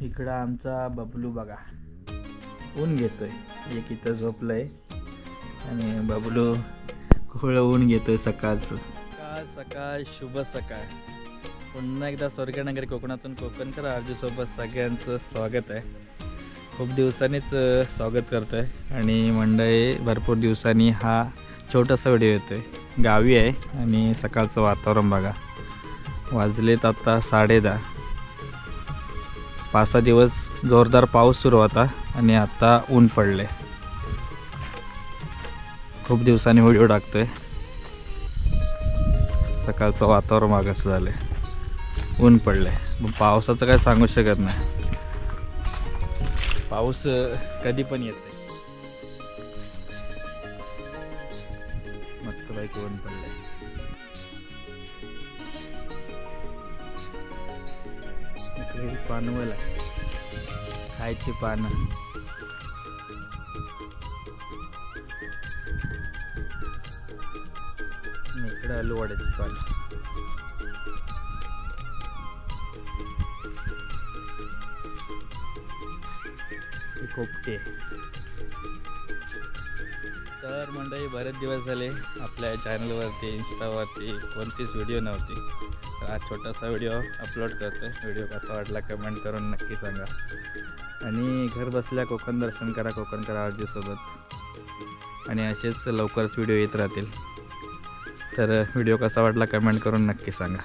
इकडं आमचा बबलू बघा. ऊन घेतोय. एक इथं झोपलंय. आणि बबलू खोळ ऊन घेतोय सकाळचं. सकाळ सकाळ शुभ सकाळ. पुन्हा एकदा स्वर्गनगरी कोकणातून कोकणकर आरजूसोबत सगळ्यांचं स्वागत आहे. खूप दिवसांनीच स्वागत करतो आहे आणि मंडळी भरपूर दिवसांनी हा छोटासा व्हिडिओ येतो आहे गावी आहे आणि सकाळचं वातावरण बघा. वाजलेत आता साडे दहा. पाच सहा दिवस जोरदार पाऊस सुरू होता आणि आता ऊन पडले. खूप दिवसांनी व्हिडिओ टाकतोय. सकाळचं वातावरण मागास झालं ऊन पडलंय. मग पावसाचं काय सांगू शकत नाही. पाऊस कधी पण येत मस्त बाईक ऊन पडलंय. हे पानवल आहे. खायची पानं. इकडं इकडे आलू पान. पानं खोपटे. तर मंडळी बरेच दिवस झाले आपल्या चॅनलवरती इंस्टावरती कोणतीच व्हिडिओ नव्हती. तर आज छोटासा व्हिडिओ अपलोड करतो व्हिडिओ कसा वाटला कमेंट करून नक्की सांगा. आणि घर बसल्या कोकण दर्शन करा कोकण करा आरजीसोबत आणि असेच लवकरच व्हिडिओ येत राहतील. तर व्हिडिओ कसा वाटला कमेंट करून नक्की सांगा.